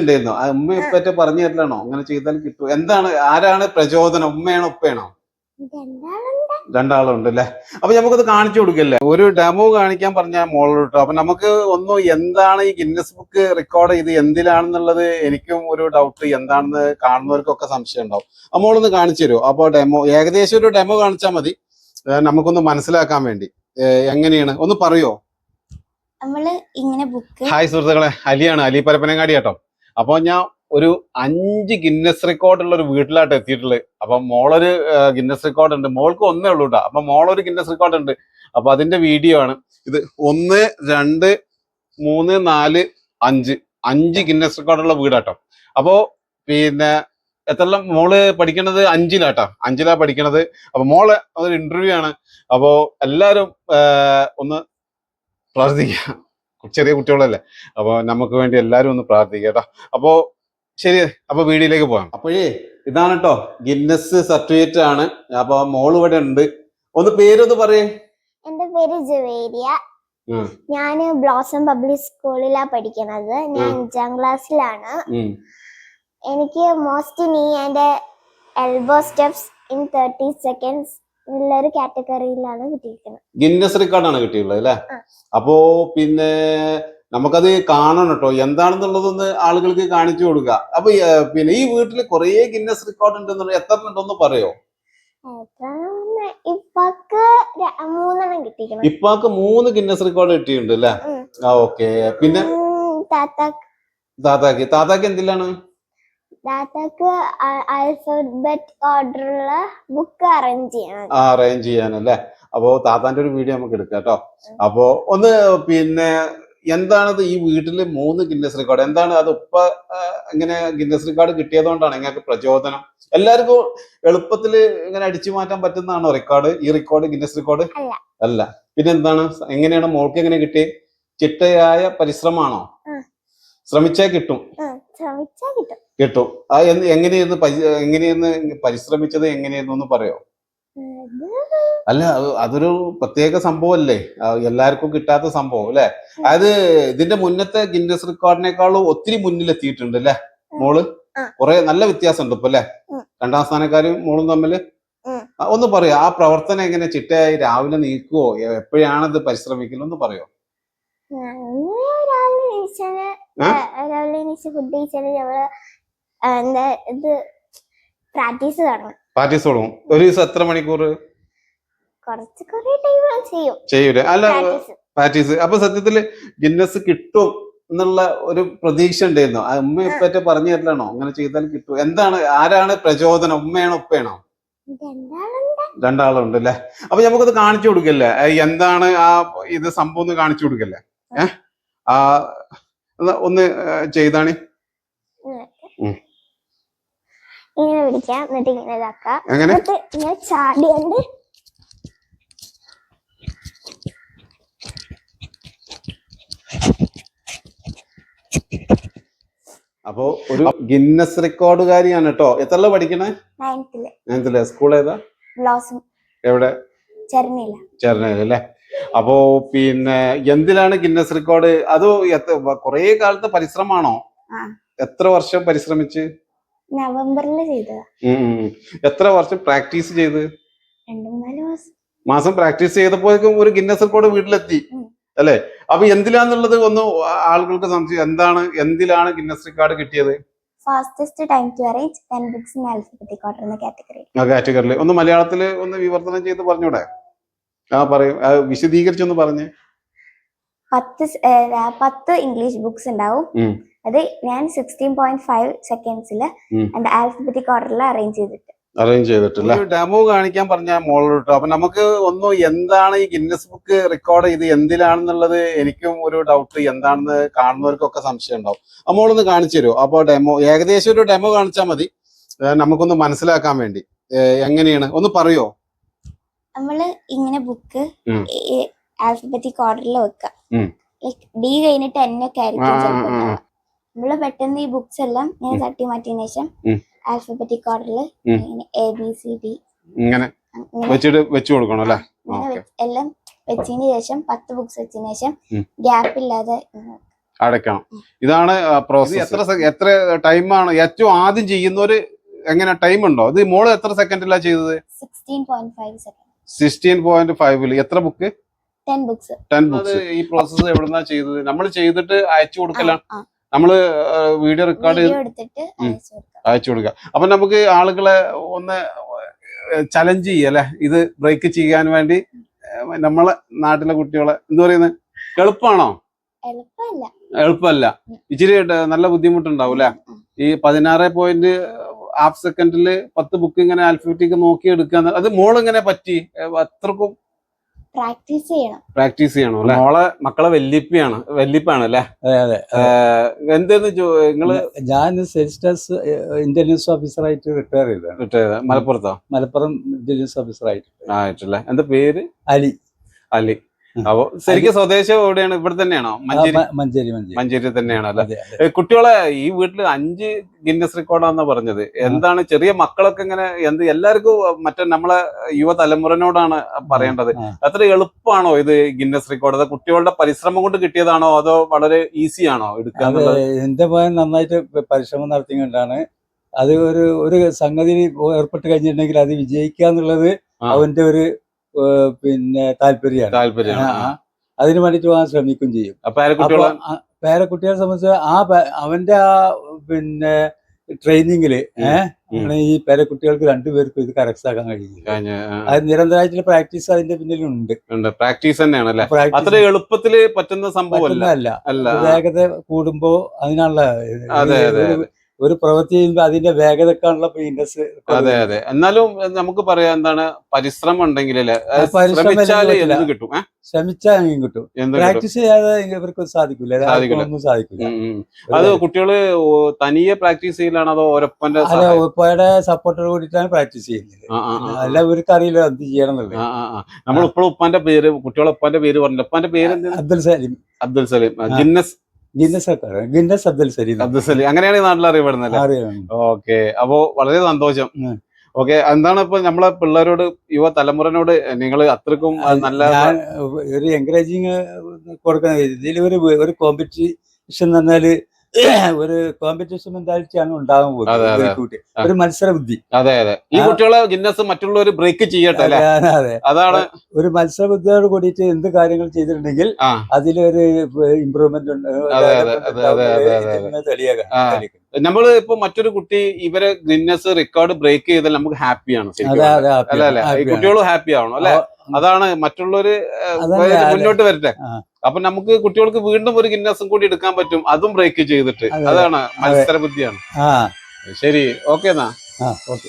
ഉണ്ടായിരുന്നു ഉമ്മ ഇപ്പറ്റ പറഞ്ഞു തരലാണോ അങ്ങനെ ചെയ്താൽ കിട്ടും. എന്താണ് ആരാണ് പ്രചോദനം? ഉമ്മയാണോ ഉപ്പയാണോ? രണ്ടാളുണ്ട്. അല്ലേ അപ്പൊ നമുക്കത് കാണിച്ചു കൊടുക്കല്ലേ? ഒരു ഡെമോ കാണിക്കാൻ പറഞ്ഞ മോളോട് കേട്ടോ അപ്പൊ നമുക്ക് ഒന്ന് എന്താണ് ഈ ഗിന്നസ് ബുക്ക് റെക്കോർഡ് ചെയ്ത് എന്തിലാണെന്നുള്ളത് എനിക്കും ഒരു ഡൗട്ട് എന്താണെന്ന് കാണുന്നവർക്കൊക്കെ സംശയം ഉണ്ടാവും. ആ മോളൊന്ന് കാണിച്ചു തരുമോ? അപ്പൊ ഡെമോ ഏകദേശം ഒരു ഡെമോ കാണിച്ചാൽ മതി. നമുക്കൊന്ന് മനസ്സിലാക്കാൻ വേണ്ടി. എങ്ങനെയാണ്? ഒന്ന് പറയോ? നമ്മൾ ഇങ്ങനെ ബുക്ക് ഹായ് സുഹൃത്തുക്കളെ അലിയാണ്. അലി പരപ്പനങ്ങാടി കേട്ടോ. അപ്പൊ ഞാൻ ഒരു അഞ്ച് ഗിന്നസ് റെക്കോർഡ് ഉള്ള ഒരു വീട്ടിലായിട്ട് എത്തിയിട്ടുള്ളത് അപ്പൊ മോളൊരു ഗിന്നസ് റെക്കോർഡ് ഉണ്ട്. മോൾക്ക് ഒന്നേ ഉള്ളൂ കേട്ടോ അപ്പൊ മോളൊരു ഗിന്നസ് റെക്കോർഡ് ഉണ്ട്. അപ്പൊ അതിന്റെ വീഡിയോ ആണ്. ഇത് ഒന്ന് രണ്ട് മൂന്ന് നാല് അഞ്ച്. അഞ്ച് ഗിന്നസ് റെക്കോർഡുള്ള വീടാട്ടോ. അപ്പോ പിന്നെ എത്ര മോൾ പഠിക്കണത് അഞ്ചിലാട്ടോ അഞ്ചിലാ പഠിക്കണത്. അപ്പൊ മോൾ അതൊരു ഇന്റർവ്യൂ ആണ്. അപ്പോ എല്ലാരും ഒന്ന് പ്രാർത്ഥിക്കുക ചെറിയ കുട്ടികളല്ലേ? അപ്പൊ നമുക്ക് വേണ്ടി എല്ലാരും ഒന്ന് പ്രാർത്ഥിക്കുക കേട്ടോ. അപ്പോ ശരി അപ്പൊ വീഡിയോയിലേക്ക് പോകാം. അപ്പോഴേ ഇതാണ് കേട്ടോ ഗിന്നസ് സർട്ടിഫിക്കറ്റ് ആണ്. അപ്പൊ മോൾ ഇവിടെ ഉണ്ട്. ഒന്ന് പേരൊന്ന് പറയേ. എന്റെ പേര് ജുവേരിയ. ഞാൻ ഞാൻ ബ്ലോസം പബ്ലിക് സ്കൂളിലാ പഠിക്കുന്നത് ഞാൻ. അഞ്ചാം ക്ലാസ്സിലാണ്. എനിക്ക് മോസ്റ്റ് നീ എന്റെ elbow steps in thirty seconds. ഉള്ളൊരു കാറ്റഗറിയിലാണ് കിട്ടിയിരിക്കുന്നത്. ഗിന്നസ് റെക്കോർഡാണ് കിട്ടിയുള്ളത് അല്ലേ. അപ്പോ പിന്നെ നമുക്കത് കാണണം കേട്ടോ. എന്താണെന്നുള്ളതൊന്ന് ആളുകൾക്ക് കാണിച്ചു കൊടുക്കുക അപ്പൊ പിന്നെ ഈ വീട്ടിൽ കുറേ ഗിന്നസ് റെക്കോർഡ് ഉണ്ടെന്ന് എത്ര ഉണ്ടെന്ന് പറയോ? ഇപ്പൊക്ക് മൂന്ന് ഗിന്നസ് റെക്കോർഡ് കിട്ടിയിട്ടുണ്ട് അല്ലേ. ആ ഓക്കെ. പിന്നെ? താത്താക്ക്. താത്താക്ക് എന്തിലാണ്? താത്താക്ക് ആൽഫബറ്റ് ഓർഡറുള്ള ബുക്ക് അറേഞ്ച് ചെയ്യണം അറേഞ്ച് ചെയ്യാനല്ലേ? അപ്പോ താത്താന്റെ ഒരു വീഡിയോ നമുക്ക് എടുക്കാം കേട്ടോ. അപ്പോ ഒന്ന് പിന്നെ എന്താണത് ഈ വീട്ടിൽ മൂന്ന് ഗിന്നസ് റെക്കോർഡ് എന്താണ് അത് ഉപ്പ ഇങ്ങനെ ഗിന്നസ് റെക്കോർഡ് കിട്ടിയതുകൊണ്ടാണ് നിങ്ങൾക്ക് പ്രചോദനം? എല്ലാവർക്കും എളുപ്പത്തിൽ ഇങ്ങനെ അടിച്ചു മാറ്റാൻ പറ്റുന്നതാണോ റെക്കോർഡ് ഈ റെക്കോർഡ് ഗിന്നസ് റെക്കോർഡ് അല്ല. പിന്നെ എന്താണ്? എങ്ങനെയാണ് മോൾക്ക് എങ്ങനെ കിട്ടി? ചിട്ടയായ പരിശ്രമമാണോ? ശ്രമിച്ചേ കിട്ടും. ശ്രമിച്ചാ കിട്ടും. കിട്ടും. ആ എന്ന് എങ്ങനെയെന്ന് എങ്ങനെയെന്ന് പരിശ്രമിച്ചത് എങ്ങനെയെന്നൊന്ന് പറയോ? അല്ല അതൊരു പ്രത്യേക സംഭവമല്ലേ? അല്ലേ എല്ലാവർക്കും കിട്ടാത്ത സംഭവം അല്ലെ? അതായത് ഇതിന്റെ മുന്നത്തെ ഗിന്നസ് റെക്കോർഡിനേക്കാളും ഒത്തിരി മുന്നിലെത്തിയിട്ടുണ്ട് അല്ലെ? മോൾ? കൊറേ നല്ല വ്യത്യാസമുണ്ട് ഇപ്പൊ അല്ലെ. രണ്ടാം സ്ഥാനക്കാരും മോളും തമ്മിൽ ഒന്ന് പറയോ ആ പ്രവർത്തനം എങ്ങനെ ചിട്ടയായി രാവിലെ നീക്കുവോ? എപ്പോഴാണ് അത് പരിശ്രമിക്കുന്നത് ഒന്ന് പറയോ? രാവിലെ ഫുഡ് കഴിച്ചാൽ ഞങ്ങൾ എന്താ ഇത് പ്രാക്ടീസ് തുടങ്ങും പ്രാക്ടീസ് തുടങ്ങും. ഒരു ദിവസം എത്ര മണിക്കൂർ? കുറച്ച് കുറെ ടൈം ചെയ്യും. ചെയ്യൂലേ? അല്ല പ്രാക്ടീസ്. അപ്പൊ സത്യത്തിൽ ഗിന്നസ് കിട്ടും എന്നുള്ള ഒരു പ്രതീക്ഷ ഉണ്ടായിരുന്നു. ഉമ്മ ഇപ്പറ്റ പറഞ്ഞു തരലാണോ അങ്ങനെ ചെയ്താൽ കിട്ടും. എന്താണ് ആരാണ് പ്രചോദനം? ഉമ്മയാണോ ഉപ്പയാണോ? രണ്ടാളുണ്ട്. അല്ലെ അല്ലേ അപ്പൊ നമുക്കത് കാണിച്ചു കൊടുക്കല്ലേ? എന്താണ് ആ ഇത് സംഭവം ഒന്ന് കാണിച്ചു കൊടുക്കല്ലേ? ഏഹ് ആ ഒന്ന് ചെയ്താണി? ഉം. പിടിക്കാം എന്നിട്ട് ഇങ്ങനെ ഇതാക്കാം. എന്നിട്ട് ഇങ്ങനെ ചാടിയുണ്ട് അപ്പോ ഒരു ഗിന്നസ് റെക്കോർഡുകാരിയാണ് കേട്ടോ. എത്രല്ല പഠിക്കണേ? നയൻത്തിൽ സ്കൂൾ ഏതാ? ബ്ലോസം. എവിടെ? ചേർന്നത് അല്ലേ? അപ്പോ പിന്നെ എന്തിലാണ് ഗിന്നസ് റെക്കോർഡ്? അത് കൊറേ കാലത്തെ പരിശ്രമാണോ. എത്ര വർഷം പരിശ്രമിച്ച്? നവംബറിൽ ചെയ്തതാ. എത്ര വർഷം പ്രാക്ടീസ് ചെയ്ത്? രണ്ടു മൂന്നാൽ മാസം. മാസം പ്രാക്ടീസ് ചെയ്തപ്പോഴേക്കും ഒരു ഗിന്നസ് റെക്കോർഡ് വീട്ടിലെത്തി. അല്ലേ? അപ്പൊ എന്തിലാന്നുള്ളത് ഒന്ന് ആളുകൾക്ക് സംശയം. എന്താണ് എന്തിലാണ് ഗിന്നസ് റെക്കോർഡ് കിട്ടിയത്? Fastest time to arrange ten books in alphabetic order എന്ന കാറ്റഗറി ആ കാറ്റഗറിയിൽ ഒന്ന് മലയാളത്തിൽ ഒന്ന് വിവർത്തനം ചെയ്ത് പറഞ്ഞൂടെ? ആ പറയും. വിശദീകരിച്ചൊന്ന് പറഞ്ഞ്. പത്ത് പത്ത് ഇംഗ്ലീഷ് ബുക്സ് ഉണ്ടാവും. അത് ഞാൻ സിക്സ്റ്റീൻ പോയിന്റ് ഫൈവ് സെക്കൻഡ്സിൽ. എന്റെ ആൽഫബറ്റിക് ഓർഡറിൽ അറേഞ്ച് ചെയ്തിട്ട്. അറേഞ്ച് ചെയ്തിട്ടില്ല. ഡെമോ കാണിക്കാൻ പറഞ്ഞ മോളിലോട്ടോ അപ്പൊ നമുക്ക് ഒന്നും എന്താണ് ഈ ഗിന്നസ് ബുക്ക് റെക്കോർഡ് ചെയ്ത് എന്തിലാണെന്നുള്ളത് എനിക്കും ഒരു ഡൗട്ട് എന്താണെന്ന് കാണുന്നവർക്കൊക്കെ സംശയം ഉണ്ടാവും. ആ മോളൊന്ന് കാണിച്ചു തരുമോ? അപ്പൊ ഡെമോ ഏകദേശം ഒരു ഡെമോ കാണിച്ചാൽ മതി. നമുക്കൊന്ന് മനസ്സിലാക്കാൻ വേണ്ടി. എങ്ങനെയാണ്? ഒന്ന് പറയോ? നമ്മൾ ഇങ്ങനെ ബുക്ക്. ആൽഫബറ്റിക് ഓർഡറിൽ വെക്കുക ഡി കഴിഞ്ഞിട്ട് എന്നൊക്കെ ആയിരിക്കും നമ്മൾ പെട്ടെന്ന് ഈ ബുക്സ് എല്ലാം ഇങ്ങനെ. തട്ടി മാറ്റിയതിനു ശേഷം. ആൽഫബറ്റിക് ഓർഡറിൽ എ ബി സി ഡി ഇങ്ങനെ വെച്ചിട്ട് വെച്ചു കൊടുക്കണം അല്ലേ? എല്ലാം വെച്ചതിന് ശേഷം പത്ത് ബുക്സ് വെച്ചതിന് ശേഷം ഗ്യാപ്പ് ഇല്ലാതെ അടയ്ക്കണം. ഇതാണ് പ്രോസസ് എത്ര എത്ര ടൈമാണ് ഏറ്റവും ആദ്യം ചെയ്യുന്നവര് എങ്ങനെ ടൈം ഉണ്ടോ? ഇത് മോൾ എത്ര സെക്കൻഡിലാ ചെയ്തത്? Sixteen point five second sixteen point ഫൈവിൽ എത്ര book ten books ten books ഈ പ്രോസസ് എവിടുന്നാ ചെയ്തത്? നമ്മൾ ചെയ്തിട്ട് അയച്ചു കൊടുക്കലാണ് നമ്മൾ വീഡിയോ റെക്കോർഡ് ചെയ്ത്. അയച്ചു കൊടുക്കാം. കൊടുക്കുക. അപ്പൊ നമുക്ക് ആളുകളെ ഒന്ന് ചലഞ്ച് ചെയ്യല്ലേ ഇത് ബ്രേക്ക് ചെയ്യാൻ വേണ്ടി നമ്മളെ നാട്ടിലെ കുട്ടികളെ എന്താ പറയുന്നത് എളുപ്പമാണോ എളുപ്പമല്ല. ഇച്ചിരി നല്ല ബുദ്ധിമുട്ടുണ്ടാവും അല്ലെ? ഈ പതിനാറ് പോയിന്റ് ഹാഫ് സെക്കൻഡിൽ പത്ത് ബുക്ക് ഇങ്ങനെ ആൽഫബറ്റിക് നോക്കി എടുക്കുക അത് മോൾ ഇങ്ങനെ പറ്റി അത്രക്കും പ്രാക്ടീസ് ചെയ്യണം. പ്രാക്ടീസ് ചെയ്യണം അല്ലെ? മോളെ മക്കളെ വല്യപ്പിയാണ് വല്യപ്പാണ് അല്ലെ? അതെ അതെ എന്തെന്ന് നിങ്ങൾ ഞാൻ സെൽസ്റ്റേഴ്സ് ഇന്റലിജൻസ് ഓഫീസറായിട്ട് റിട്ടയർ ചെയ്തതാണ്. റിട്ടയർ മലപ്പുറത്തോ? മലപ്പുറം ഇന്റലിജൻസ് ഓഫീസറായിട്ട്. ആയിട്ടല്ലേ. എന്താ പേര്? അലി. അലി. അപ്പൊ ശരിക്കും സ്വദേശം എവിടെയാണ്? ഇവിടെ തന്നെയാണോ? മഞ്ചേരി? മഞ്ചേരി മഞ്ചേരി. തന്നെയാണ് അല്ലെ കുട്ടികളെ ഈ വീട്ടിൽ അഞ്ച് ഗിന്നസ് റെക്കോർഡാന്ന് പറഞ്ഞത്. എന്താണ് ചെറിയ മക്കളൊക്കെ ഇങ്ങനെ എന്ത് എല്ലാവർക്കും മറ്റേ നമ്മളെ യുവതലമുറനോടാണ് പറയേണ്ടത്. അത്ര എളുപ്പമാണോ ഇത് ഗിന്നസ് റെക്കോർഡ്? അത് കുട്ടികളുടെ പരിശ്രമം കൊണ്ട് കിട്ടിയതാണോ? അതോ വളരെ ഈസി ആണോ എടുക്കാൻ എന്റെ പോയ നന്നായിട്ട് പരിശ്രമം നടത്തിക്കൊണ്ടാണ്. അത് ഒരു ഒരു സംഗതി ഏർപ്പെട്ട് കഴിഞ്ഞിട്ടുണ്ടെങ്കിൽ അത് വിജയിക്കുക എന്നുള്ളത് അവന്റെ ഒരു പിന്നെ താല്പര്യമാണ്. താല്പര്യമാണ്. അതിനു വേണ്ടിട്ട് പോകാൻ ശ്രമിക്കും ചെയ്യും. പേരക്കുട്ടികളെ സംബന്ധിച്ച് ആ അവന്റെ ആ പിന്നെ ട്രെയിനിങ്ങിൽ. ഈ പേരക്കുട്ടികൾക്ക് രണ്ടുപേർക്കും ഇത് കറക്റ്റ് ആക്കാൻ കഴിയില്ല. ആ, അത് നിരന്തരമായിട്ടുള്ള പ്രാക്ടീസ് അതിന്റെ പിന്നിലുണ്ട്. ഉണ്ട്. പ്രാക്ടീസ് തന്നെയാണ് അല്ലെ? പ്രാക്ടീസ് അത്ര എളുപ്പത്തിൽ പറ്റുന്ന സംഭവം. വേഗത കൂടുമ്പോ അതിനുള്ള അതെ, അതെ, ഒരു- പ്രവൃത്തി ചെയ്യുമ്പോൾ അതിന്റെ വേഗതക്കാണുള്ള ഇൻഡസ് അതെ അതെ. എന്നാലും നമുക്ക് പറയാം എന്താണ്? പരിശ്രമം ഉണ്ടെങ്കിൽ കിട്ടും? ശ്രമിച്ചാൽ കിട്ടും. പ്രാക്ടീസ് ചെയ്യാതെ ഇവർക്ക് സാധിക്കില്ല. ഒന്നും സാധിക്കില്ല. അത് കുട്ടികൾ തനിയെ പ്രാക്ടീസ് ചെയ്യലാണോ അതോ ഒരപ്പന്റെ? ഉപ്പയുടെ സപ്പോർട്ടോട് കൂടിയിട്ടാണ് പ്രാക്ടീസ് ചെയ്യുന്നത്. അല്ല ഇവർക്ക് അറിയില്ല എന്ത് ചെയ്യണം. നമ്മൾ ഇപ്പോഴും ഉപ്പാന്റെ പേര് കുട്ടികളെ ഉപ്പാന്റെ പേര് പറഞ്ഞില്ല? ഉപ്പാന്റെ പേര് അബ്ദുൽ സലീം. അബ്ദുൽ സലീം. ആ, അബ്ദുൽ സലീം. അബ്ദുൽ സലീം. അങ്ങനെയാണ് ഈ നാട്ടിൽ അറിയപ്പെടുന്നത് ഓക്കെ. അപ്പോ വളരെ സന്തോഷം. ഓക്കെ. എന്താണ് ഇപ്പൊ നമ്മളെ പിള്ളേരോട് യുവ തലമുറനോട് നിങ്ങൾ അത്രക്കും നല്ല ഒരു എൻകറേജിങ് കൊടുക്കുന്ന ഇതിൽ ഒരു ഒരു കോമ്പറ്റീഷൻ എന്ന് പറഞ്ഞാൽ ഒരു കോമ്പറ്റീഷൻ മെന്റാലിറ്റിയാണ് പോകുന്നത്. ഒരു. മത്സര ബുദ്ധി അതെ അതെ. ഈ കുട്ടികളെ ഗിന്നസ് മറ്റുള്ളവർ ബ്രേക്ക് ചെയ്യട്ടെ അതെ, അതെ അതാണ് ഒരു മത്സര ബുദ്ധിയോട് കൂടിയിട്ട് എന്ത് കാര്യങ്ങൾ ചെയ്തിട്ടുണ്ടെങ്കിൽ. അതിലൊരു ഇമ്പ്രൂവ്മെന്റ് ഉണ്ട്. തെളിയാകാം നമ്മൾ ഇപ്പൊ മറ്റൊരു കുട്ടി ഇവരെ ഗിന്നസ് റെക്കോർഡ് ബ്രേക്ക് ചെയ്താൽ നമുക്ക് ഹാപ്പിയാണ് അല്ല കുട്ടികളും ഹാപ്പി ആവണം അല്ലെ? അതാണ് മറ്റുള്ളവര്. മുന്നോട്ട് വരട്ടെ. അപ്പൊ നമുക്ക് കുട്ടികൾക്ക് വീണ്ടും ഒരു ഗിന്നസും കൂടി എടുക്കാൻ പറ്റും. അതും ബ്രേക്ക് ചെയ്തിട്ട്. അതാണ് മത്സര ബുദ്ധിയാണ് ശരി ഓക്കെ എന്നാ. ഓക്കെ